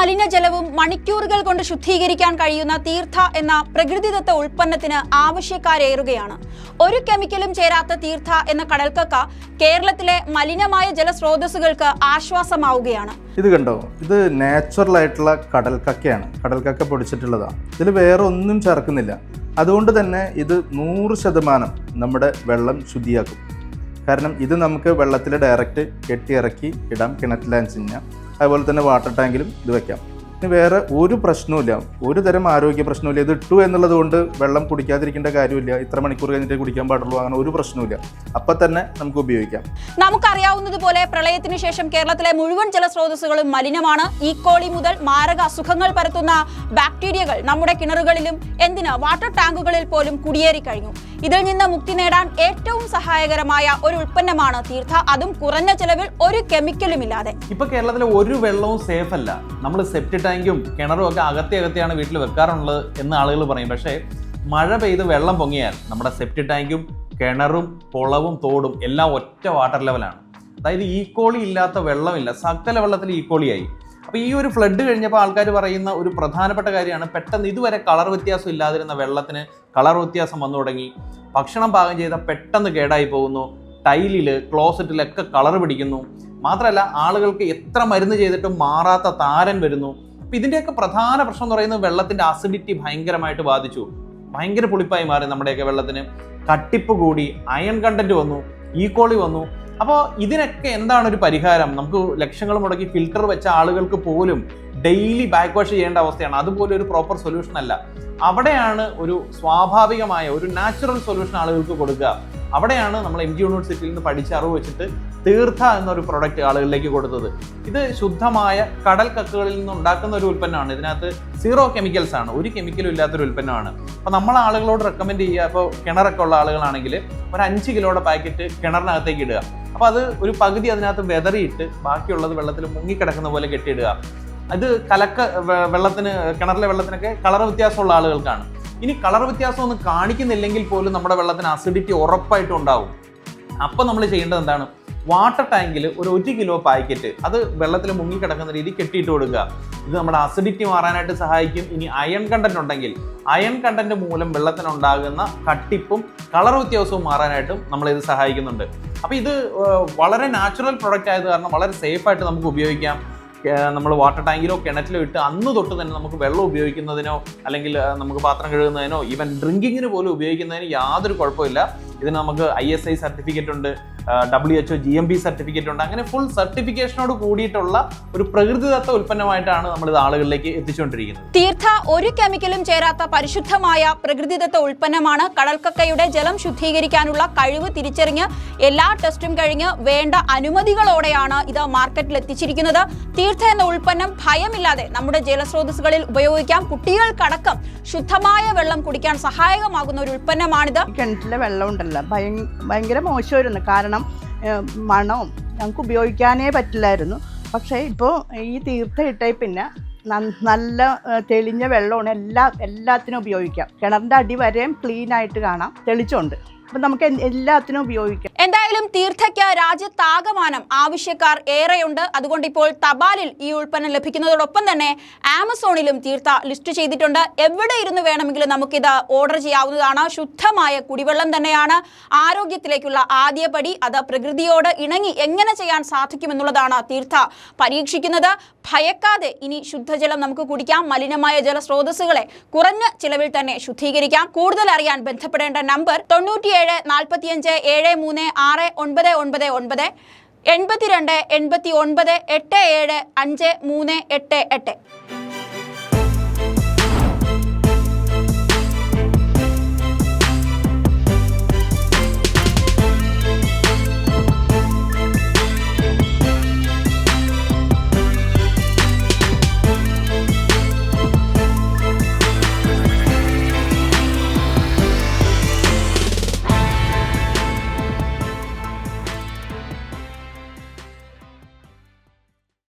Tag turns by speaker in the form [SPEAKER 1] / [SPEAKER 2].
[SPEAKER 1] മലിനജലവും മണിക്കൂറുകൾ കൊണ്ട് ശുദ്ധീകരിക്കാൻ കഴിയുന്ന തീർത്ഥ എന്ന പ്രകൃതിദത്ത ഉൽപ്പന്നത്തിന് ആവശ്യക്കാരേറുകയാണ്. ഒരു കെമിക്കലും ചേരാത്ത തീർത്ഥ എന്ന കടൽക്കക്ക കേരളത്തിലെ മലിനമായ ജലസ്രോതസ്സുകൾക്ക് ആശ്വാസമാവുകയാണ്.
[SPEAKER 2] ഇത് കണ്ടോ? ഇത് നാച്ചുറൽ ആയിട്ടുള്ള കടൽക്കക്കയാണ്. കടൽക്കക്ക പൊടിച്ചിട്ടുള്ളതാണ് ഇതിൽ വേറെ ഒന്നും ചേർക്കുന്നില്ല. അതുകൊണ്ട് തന്നെ ഇത് നൂറ് ശതമാനം നമ്മുടെ വെള്ളം ശുദ്ധിയാക്കും. കാരണം ഇത് നമുക്ക് വെള്ളത്തിൽ ഡയറക്റ്റ് കെട്ടിയിറക്കി ഇടാം കിണറ്റിലാഞ്ചിഞ്ഞ അതുപോലെ തന്നെ വാട്ടർ ടാങ്കിലും ഇത് വെക്കാം. ഇനി വേറെ ഒരു പ്രശ്നവുമില്ല. ഒരു തരം ആരോഗ്യ പ്രശ്നവുമില്ല. ഇത് ഇട്ടു എന്നുള്ളത് കൊണ്ട് വെള്ളം കുടിക്കാതിരിക്കേണ്ട കാര്യമില്ല. ഇത്ര മണിക്കൂർ കഴിഞ്ഞിട്ടേ കുടിക്കാൻ പാടുള്ളൂ. അങ്ങനെ ഒരു പ്രശ്നവുമില്ല. അപ്പം തന്നെ നമുക്ക് ഉപയോഗിക്കാം.
[SPEAKER 1] നമുക്കറിയാവുന്നതുപോലെ പ്രളയത്തിന് ശേഷം കേരളത്തിലെ മുഴുവൻ ജലസ്രോതസ്സുകളും മലിനമാണ്. ഈ കോളി മുതൽ മാരക അസുഖങ്ങൾ പരത്തുന്ന ബാക്ടീരിയകൾ നമ്മുടെ കിണറുകളിലും എന്തിന്? വാട്ടർ ടാങ്കുകളിൽ പോലും കുടിയേറി കഴിഞ്ഞു. ഇതിൽ നിന്ന് മുക്തി നേടാൻ ഏറ്റവും സഹായകരമായ ഒരു ഉൽപ്പന്നമാണ് തീർത്ഥ. അതും കുറഞ്ഞ ചെലവിൽ ഒരു കെമിക്കലും ഇല്ലാതെ.
[SPEAKER 3] ഇപ്പൊ കേരളത്തിലെ ഒരു വെള്ളവും സേഫ് അല്ല. നമ്മൾ സെപ്റ്റി ടാങ്കും കിണറും ഒക്കെ അകത്തെ അകത്തെയാണ് വീട്ടിൽ വെക്കാറുള്ളത് എന്ന് ആളുകൾ പറയും. പക്ഷേ മഴ പെയ്ത് വെള്ളം പൊങ്ങിയാൽ നമ്മുടെ സെപ്റ്റി ടാങ്കും കിണറും കുളവും തോടും എല്ലാം ഒറ്റ വാട്ടർ ലെവലാണ് അതായത് ഈക്കോളി ഇല്ലാത്ത വെള്ളമില്ല. സകല വെള്ളത്തിൽ ഈക്കോളിയായി അപ്പൊ ഈ ഒരു ഫ്ലഡ് കഴിഞ്ഞപ്പോൾ ആൾക്കാർ പറയുന്ന ഒരു പ്രധാനപ്പെട്ട കാര്യമാണ് പെട്ടെന്ന് ഇതുവരെ കളർ വ്യത്യാസം ഇല്ലാതിരുന്ന വെള്ളത്തിന് കളർ വ്യത്യാസം വന്നു തുടങ്ങി. ഭക്ഷണം പാകം ചെയ്ത പെട്ടെന്ന് കേടായി പോകുന്നു. ടൈലിൽ ക്ലോസറ്റിലൊക്കെ കളർ പിടിക്കുന്നു. മാത്രമല്ല ആളുകൾക്ക് എത്ര മരുന്ന് ചെയ്തിട്ടും മാറാത്ത താരൻ വരുന്നു. അപ്പൊ ഇതിന്റെയൊക്കെ പ്രധാന പ്രശ്നം എന്ന് പറയുന്നത് വെള്ളത്തിന്റെ അസിഡിറ്റി ഭയങ്കരമായിട്ട് ബാധിച്ചു. ഭയങ്കര പുളിപ്പായി മാറി നമ്മുടെയൊക്കെ വെള്ളത്തിന്. കട്ടിപ്പ് കൂടി അയൺ കണ്ടന്റ് വന്നു ഈക്കോളി വന്നു. അപ്പോൾ ഇതിനൊക്കെ എന്താണ് ഒരു പരിഹാരം? നമുക്ക് ലക്ഷങ്ങൾ മുടക്കി ഫിൽട്ടർ വെച്ച ആളുകൾക്ക് പോലും ഡെയിലി ബാക്ക് വാഷ് ചെയ്യേണ്ട അവസ്ഥയാണ്. അതുപോലെ ഒരു പ്രോപ്പർ സൊല്യൂഷൻ അല്ല. അവിടെയാണ് ഒരു സ്വാഭാവികമായ ഒരു നാച്ചുറൽ സൊല്യൂഷൻ ആളുകൾക്ക് കൊടുക്കുക. അവിടെയാണ് നമ്മൾ എം ജി യൂണിവേഴ്സിറ്റിയിൽ നിന്ന് പഠിച്ച അറിവ് വെച്ചിട്ട് തീർത്ഥ എന്നൊരു പ്രൊഡക്റ്റ് ആളുകളിലേക്ക് കൊടുത്തത്. ഇത് ശുദ്ധമായ കടൽ കക്കുകളിൽ നിന്ന് ഉണ്ടാക്കുന്ന ഒരു ഉൽപ്പന്നമാണ്. ഇതിനകത്ത് സീറോ കെമിക്കൽസ് ആണ്. ഒരു കെമിക്കലും ഇല്ലാത്തൊരു ഉൽപ്പന്നമാണ്. അപ്പോൾ നമ്മൾ ആളുകളോട് റെക്കമെൻഡ് ചെയ്യുക. ഇപ്പോൾ കിണറൊക്കെ ഉള്ള ആളുകളാണെങ്കിൽ ഒരു അഞ്ച് കിലോയുടെ പാക്കറ്റ് കിണറിനകത്തേക്ക് ഇടുക. അപ്പോൾ അത് ഒരു പകുതി അതിനകത്ത് വെതറിയിട്ട് ബാക്കിയുള്ളത് വെള്ളത്തിൽ മുങ്ങിക്കിടക്കുന്ന പോലെ കെട്ടിയിടുക. അത് കലക്ക വെള്ളത്തിന് കിണറിലെ വെള്ളത്തിനൊക്കെ കളർ വ്യത്യാസമുള്ള ആളുകൾക്കാണ്. ഇനി കളർ വ്യത്യാസം ഒന്നും കാണിക്കുന്നില്ലെങ്കിൽ പോലും നമ്മുടെ വെള്ളത്തിന് അസിഡിറ്റി ഉറപ്പായിട്ടും ഉണ്ടാവും. അപ്പോൾ നമ്മൾ ചെയ്യേണ്ടത് എന്താണ്? വാട്ടർ ടാങ്കിൽ ഒരു ഒരു കിലോ പാക്കറ്റ് അത് വെള്ളത്തിൽ മുങ്ങി കിടക്കുന്ന രീതി കെട്ടിയിട്ട് കൊടുക്കുക. ഇത് നമ്മുടെ അസിഡിറ്റി മാറാനായിട്ട് സഹായിക്കും. ഇനി അയൺ കണ്ടന്റ് ഉണ്ടെങ്കിൽ അയൺ കണ്ടന്റ് മൂലം വെള്ളത്തിനുണ്ടാകുന്ന കട്ടിപ്പും കളർ വ്യത്യാസവും മാറാനായിട്ടും ഇത് സഹായിക്കുന്നുണ്ട്. അപ്പോൾ ഇത് വളരെ നാച്ചുറൽ പ്രൊഡക്റ്റ് ആയത് കാരണം വളരെ സേഫായിട്ട് നമുക്ക് ഉപയോഗിക്കാം. നമ്മൾ വാട്ടർ ടാങ്കിലോ കിണറ്റിലോ ഇട്ട് അന്ന് തൊട്ട് തന്നെ നമുക്ക് വെള്ളം ഉപയോഗിക്കുന്നതിനോ അല്ലെങ്കിൽ നമുക്ക് പാത്രം കഴുകുന്നതിനോ ഈവൻ ഡ്രിങ്കിങ്ങിന് പോലും ഉപയോഗിക്കുന്നതിന് യാതൊരു കുഴപ്പമില്ല ഇതിന് നമുക്ക് ഐ എസ് ഐ സർട്ടിഫിക്കറ്റ് ഉണ്ട് W H O G M B certificate ഉണ്ട്. അങ്ങനെ ഫുൾ സർട്ടിഫിക്കേഷനോട് കൂടിയിട്ടുള്ള ഒരു പ്രകൃതിദത്ത ഉൽപ്പന്നമായിട്ടാണ് നമ്മൾ ഇത് ആളുകളിലേക്ക് എത്തിച്ചുകൊണ്ടിരിക്കുന്നത്.
[SPEAKER 1] തീർത്ഥ ഒരു കെമിക്കലും ചേരാത്ത പരിശുദ്ധമായ പ്രകൃതിദത്ത ഉൽപ്പന്നമാണ് കടൽക്കക്കയുടെ ജലം ശുദ്ധീകരിക്കാനുള്ള കഴിവ് തിരിച്ചറിഞ്ഞ് എല്ലാ ടെസ്റ്റും കഴിഞ്ഞ് വേണ്ട അനുമതികളോടെയാണ് ഇത് മാർക്കറ്റിൽ എത്തിച്ചിരിക്കുന്നത്. തീർത്ഥ എന്ന ഉൽപ്പന്നം ഭയമില്ലാതെ നമ്മുടെ ജലസ്രോതസ്സുകളിൽ ഉപയോഗിക്കാം. കുട്ടികൾക്കടക്കം ശുദ്ധമായ വെള്ളം കുടിക്കാൻ സഹായകമാകുന്ന ഒരു ഉൽപ്പന്നമാണിത്.
[SPEAKER 4] കിണറ്റിലെ വെള്ളം ഉണ്ടല്ലോ. ഭയ- ഭയങ്കര മോശമായിരുന്നു. കാരണം മണവും ഞങ്ങൾക്ക് ഉപയോഗിക്കാനേ പറ്റില്ലായിരുന്നു. പക്ഷേ ഇപ്പോൾ ഈ തീർത്ഥം ഇട്ടേ പിന്നെ നല്ല തെളിഞ്ഞ വെള്ളമാണ് എല്ലാ എല്ലാത്തിനും ഉപയോഗിക്കാം. കിണറിന്റെ അടി വരെയും ക്ലീൻ ആയിട്ട് കാണാം. തെളിച്ചുണ്ട്. അപ്പം നമുക്ക് എല്ലാത്തിനും ഉപയോഗിക്കാം.
[SPEAKER 1] എന്തായാലും തീർത്ഥയ്ക്ക് രാജ്യത്താകമാനം ആവശ്യക്കാർ ഏറെയുണ്ട്. അതുകൊണ്ട് ഇപ്പോൾ തപാലിൽ ഈ ഉൽപ്പന്നം ലഭിക്കുന്നതോടൊപ്പം തന്നെ ആമസോണിലും തീർത്ഥ ലിസ്റ്റ് ചെയ്തിട്ടുണ്ട്. എവിടെ ഇരുന്ന് വേണമെങ്കിലും നമുക്കിത് ഓർഡർ ചെയ്യാവുന്നതാണ്. ശുദ്ധമായ കുടിവെള്ളം തന്നെയാണ് ആരോഗ്യത്തിലേക്കുള്ള ആദ്യ പടി. അത് പ്രകൃതിയോട് ഇണങ്ങി എങ്ങനെ ചെയ്യാൻ സാധിക്കുമെന്നുള്ളതാണ് തീർത്ഥ പരീക്ഷിക്കുന്നത്. ഭയക്കാതെ ഇനി ശുദ്ധജലം നമുക്ക് കുടിക്കാം. മലിനമായ ജലസ്രോതസ്സുകളെ കുറഞ്ഞ ചിലവിൽ തന്നെ ശുദ്ധീകരിക്കാം. കൂടുതൽ അറിയാൻ ബന്ധപ്പെടേണ്ട നമ്പർ തൊണ്ണൂറ്റിയേഴ് നാൽപ്പത്തിയഞ്ച് ഏഴ് മൂന്ന് ആറ് ഒൻപത് ഒൻപത് ഒൻപത് എൺപത്തിരണ്ട് എൺപത്തി ഒൻപത് എട്ട് ഏഴ് അഞ്ച് മൂന്ന് എട്ട് എട്ട്.